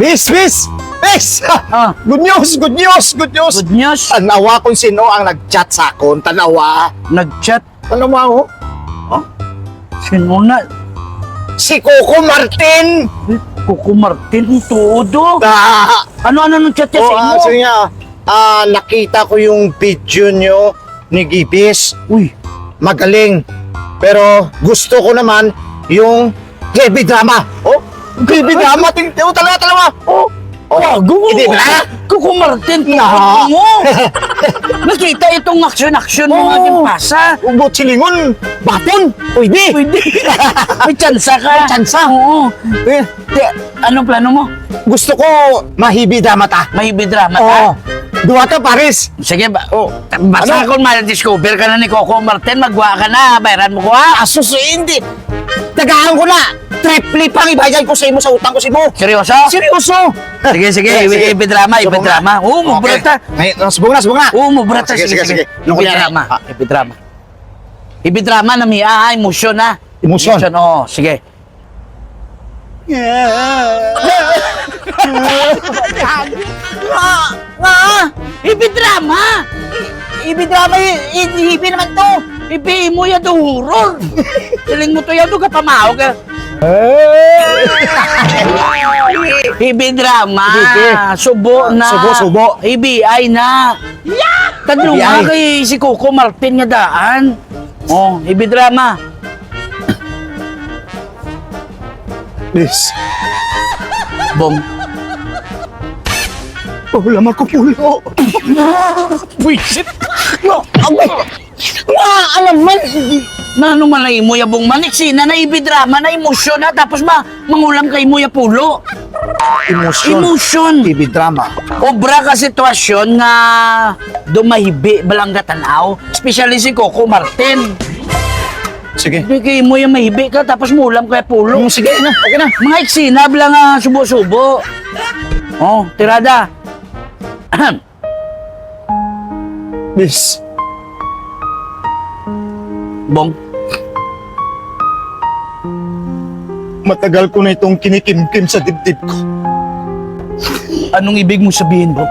Miss! Miss! Ah. Good news, good news, good news! Good news. Tanawa kung sino ang nag-chat sa akon. Tanawa. Nag-chat. Tanawa ho. Sino na? Si Coco Martin! Kuko Martin, todo. Ah, Ano-ano nung chat niya oh, sa ah, inyo? sige nga. Ah, nakita ko yung video nyo ni Gibis. Uy, Magaling. Pero gusto ko naman yung heavy drama. Oh, heavy drama. Ting, oh, talaga, talaga. Oh, Gago mo. Hindi ba? Kuko Martin, Na. mo. Nakita itong action-action ng Oo. ating pasa. Ubot silingon. Baton. Pwede. Pwede. May tsansa ka. Tsansa. Oo. Eh, Te, anong plano mo? gusto ko mahibi drama ta. May drama Oo. ka? Duwa ta, Paris. Sige ba? Oh. Basta Ano? kung ma-discover ka na ni Coco Martin, magwa ka na. Bayaran mo ko ha. Asus, eh, hindi. Tagahan ko na. Triple pang ibayad ko sa imo sa utang ko si mo. Seryoso? Seryoso. Sige, sige. Sige. Ibi drama, ibi Subong na. drama. Oo, mubrata. Okay. Ngayon, subong na, subong na. Oo, mubrata. Oh, sige, sige, sige. Ibi Nung kunyari, drama. ah, Ibi drama. Ibi drama na may ah, emosyon na. Emosyon. oo. Sige. Ah, ah, ibi drama. I- Ibi drama, i- i- ibi naman to. Ibi mo yan to horror. Piling mo to yan, ka pamahaw ka. Ibi drama. Subo na. Subo, subo. Ibi ay na. Tadlo IBI. nga kay si Coco Martin nga daan. Oh, ibi drama. Miss, Bong. oh, lamang ko pulo. Buisit. No, abay. Ah, alam man. Na ano man na imo ya bong maniksi na na ibi drama na emosyon na tapos ma mangulam kay mo ya pulo. Emosyon. Emosyon. TV drama. Obra ka sitwasyon nga dumahibi balangga tanaw, especially si Coco Martin. Sige. Di kay mo yung mahibi ka tapos mulam kay pulo. Oh, sige na, okay na. Mga iksinab lang nga subo-subo. Oh, tirada. Ahem. Miss, Bong. Matagal ko na itong kinikimkim sa dibdib ko. Anong ibig mo sabihin, bro?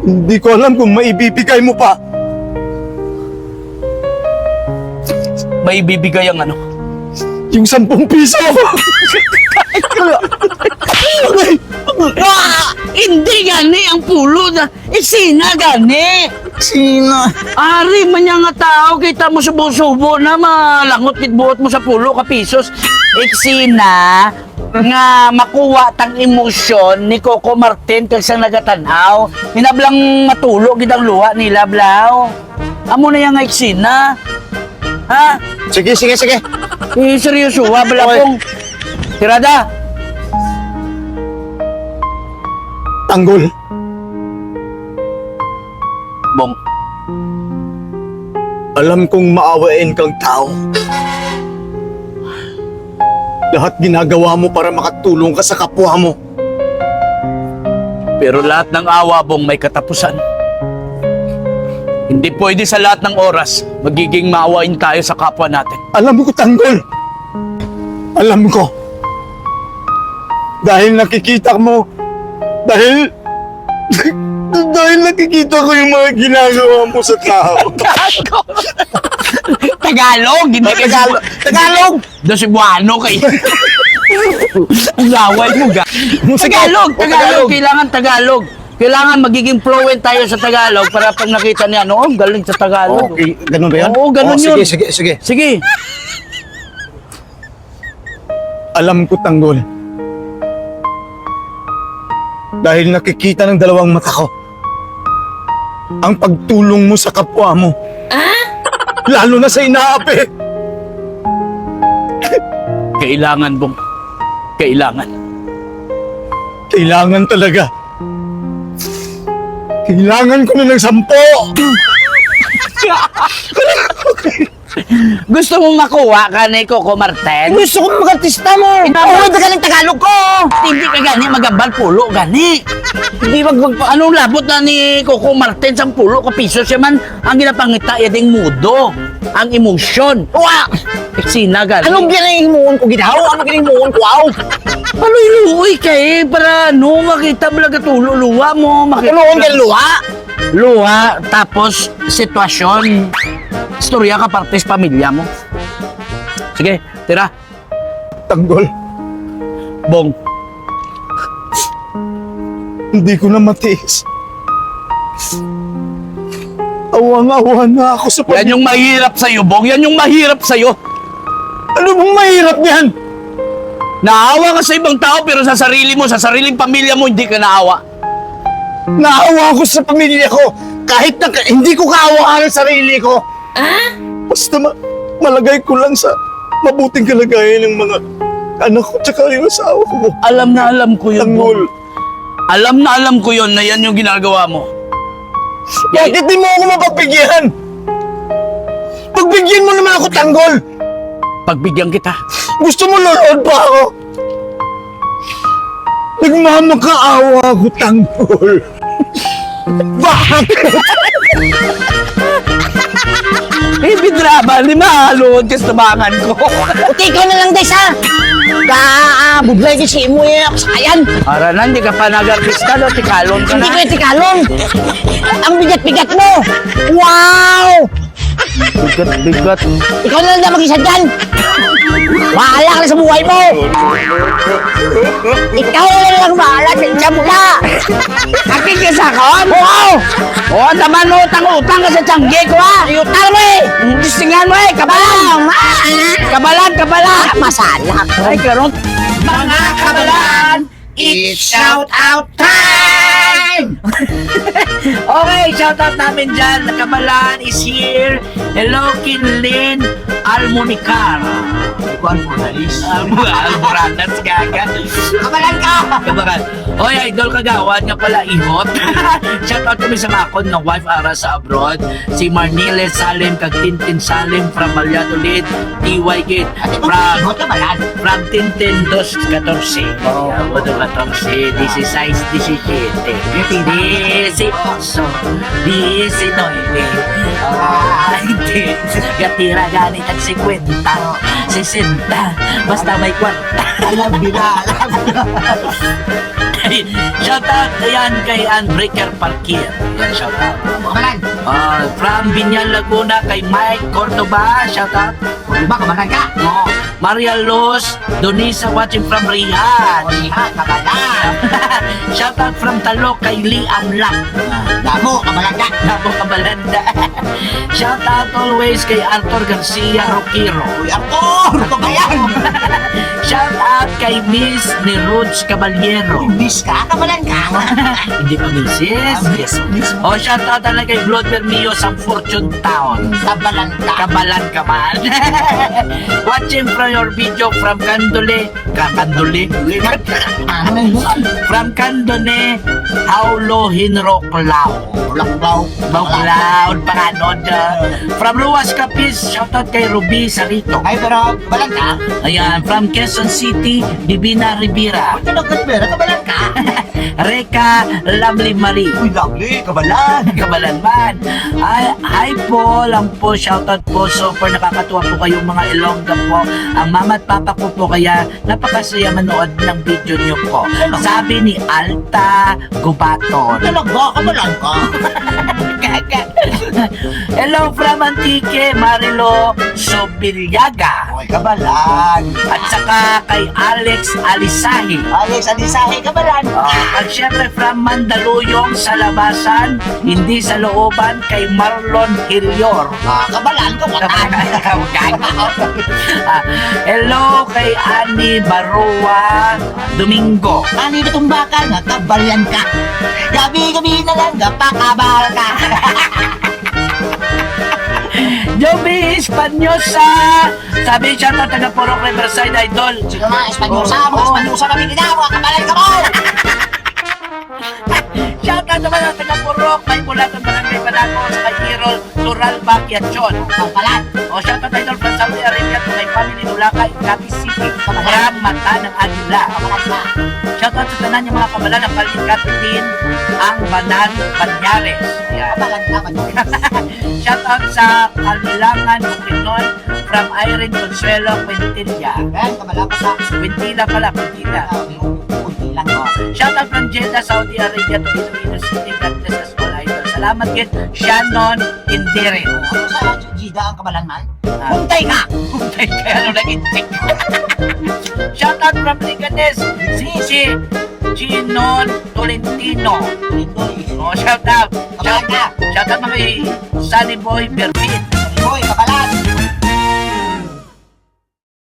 Hindi ko alam kung maibibigay mo pa. May ibibigay ang ano? Yung sampung piso. Ah, hindi gani ang pulo na isina gani. Sina? Ari man niya nga tao kita mo subo-subo na malangot kit buot mo sa pulo ka pisos. Iksina nga makuha tang emosyon ni Coco Martin kag sang nagatanaw. Hinablang matulo gid ang luha nila blaw. Amo na yang nga iksina. Ha? Sige, sige, sige. Eh, seryoso, wa bala Okay. pong tirada. Tanggol. Alam kong maawain kang tao. Lahat ginagawa mo para makatulong ka sa kapwa mo. Pero lahat ng awa bong may katapusan. Hindi pwede sa lahat ng oras magiging maawain tayo sa kapwa natin. Alam ko, Tanggol. Alam ko. Dahil nakikita mo, dahil, dahil nakikita ko yung mga ginagawa mo sa tao. Gago! Tagalog! Hindi ka Tagalog! Tagalog! Do Cebuano kay. Ang laway mo ga. Tagalog! Oh, Tagalog! Kailangan Tagalog. Kailangan magiging fluent tayo sa Tagalog para pag nakita niya, no, ang galing sa Tagalog. Okay, ganun ba yan? Oo, ganun Oh, sige, yun. Sige, sige, Sige. Alam ko, Tanggol. Dahil nakikita ng dalawang mata ko. Ang pagtulong mo sa kapwa mo. Lalo na sa inaapi. Kailangan bong. Kailangan. Kailangan talaga. Kailangan ko na ng sampo. Gusto mong makuha ka ni Coco Martin? Gusto ko mag-artista mo. Oo, magaling Tagalog ko. hindi ka gani magambal pulo gani. Hindi mag, mag anong labot na ni Coco Martin sa pulo ka piso siya man ang ginapangita yading mudo, ang emosyon. Wa! Eksina gani. Anong ginahimuon ko ginaw? Ano ginahimuon ko aw? Paluy-luoy kay para no makita mo lang tulo luwa mo makita. Ang luha? Luha tapos sitwasyon. Istorya ka partes pamilya mo. Sige, tira. Tanggol, Bong. hindi ko na matiis. Awang-awa na ako sa Yan pamilya. yung mahirap sa'yo, Bong. Yan yung mahirap sa'yo. Ano bang mahirap niyan? Naawa ka sa ibang tao pero sa sarili mo, sa sariling pamilya mo, hindi ka naawa. Naawa ako sa pamilya ko. Kahit na hindi ko kaawaan ang sarili ko. Basta ma- malagay ko lang sa mabuting kalagayan ng mga anak ko tsaka yung asawa ko. Alam na alam ko yun, Tanggol. Bong. Alam na alam ko yun na yan yung ginagawa mo. Bakit di mo ako mapagbigyan? Pagbigyan mo naman ako, Tanggol! Pagbigyan kita. Gusto mo lolood pa ako? Nagmamakaawa ako, Tanggol. Bakit? Eh, bidraba, lima halod ka sa tabangan ko. Uti na lang, Des, ha? Ka, budlay ka si mo eh, kasayan. Para na, hindi ka pa nag-artista, no? Tikalon ka Hindi na. ko yung tikalon. Ang bigat-bigat mo. Wow! Bigat, bigat. Ikaw na lang na mag-isa dyan. Bahala ka na sa buhay mo. Ikaw na lang bahala sa isa mula. Nakikisakon? Wow! Oo, naman utang-utang ka sa tiyangge ko, ha? Ayutan mo eh. Distingan mo, eh. Kabalan! Kabalan, kabalan! Masalak. Ay, karon. Mga kabalan, it's shout out time! Okay, shoutout namin dyan. Kabalan is here. Hello, Kinlin Almunicar. Almoralis. Almoranas, gaga. Kabalan ka! Kabakan. Oy, idol kagawad nga pala ihot. Shoutout kami sa makon ng wife ara sa abroad. Si Marnile Salim kag Tintin Salim from Valladolid, TY Gate. From kabalan. from Tintin dos 14. Oh, dos 14, 16, 17, 18, 19, 20, Gatira ganit at 50, 60, basta may kwarta. Alam, binalam. shoutout ayan kay Unbreaker Parkir. Yan, shoutout. Kabalan. Uh, from Binyan, Laguna, kay Mike Cordoba, shoutout. Diba, kabalan ka? Oh, Maria Luz, Donisa watching from Riyadh. Lihat, kabalan. shoutout from Talok kay Liam Lang. Damo, kabalan ka. Nabo Kabalanda. shoutout always kay Arthur Garcia Roquiro. Uy, Arthur! Ito ba yan? Shoutout kay Miss ni Roots Caballero. Miss ka, kabalan ka. Hindi pa misis. Miss, miss. O, shoutout talaga kay Blood Bermio sa Fortune Town. Kabalan ka. Kabalan ka man. Watching from your video from Candole. Ka Candole? From Candone, Haulo Hinro Lao. Bulaklaw. Bauklaw, panganod. From Ruas Capiz, shoutout kay Ruby Sarito. Ay, pero kabalan ka. Ayan, from Quezon City, Divina Rivera. Ito na pera, kabalan ka. Reka Lovely Marie. Uy, lovely, kabalan. Kabalan man. Ay, hi po, lang po, shoutout po. Super nakakatuwa po kayong mga Ilongga po. Ang mama at papa ko po kaya napakasaya manood ng video niyo po. Sabi ni Alta Gubaton. Talaga, kabalan ka. Hello from Antique, Marilo Sobiliaga. Uy, kabalan. At saka kay Alex Alisahi. Alex, alisahe, kabalan. Ah, at syempre from Mandaluyong sa labasan, hindi sa looban kay Marlon Hilior. Ah, kabalan ka, watan. Ah, hello kay Ani Barua Domingo. Ani na tumbakan, nga kabalan ka. Gabi-gabi na lang, napakabal ka. Joby Espanyosa. Sabi siya na taga Purok Riverside Idol. Sino nga, Espanyosa, mga Espanyosa kami ginawa, kabalan ka mo. Shout out naman ang taga Purok. May mula sa Barangay Balagos kay Irol Tural Bakiachon. Kabalan. O shout out idol from Saudi Arabia to kay family Nulakay, Cavite City. Kabalan. Mata ng Agila. Kabalan ka. Shoutout sa tanan yung mga kabalan ng Palikatin, ang Banan Banyares. Yan. Kabalan ka. Kabalan Shoutout sa Kalilangan Bukidnon from Irene Consuelo Quintilla. Yan, kabalan ka sa... Quintilla pala, Quintilla. Lang. Oh. Shoutout from Jeddah, Saudi Arabia to Iloilo City. God bless us all. Salamat kid Shannon Indire. Ano sa Jida ang kabalan man? Ah. Puntay ka! Puntay kaya ano naging tik. Shoutout from Liganes, Sisi Ginon Tolentino. Oh, shoutout. Kabalan ka. Shoutout mga Sunny Boy Berpin. Boy, kabalan!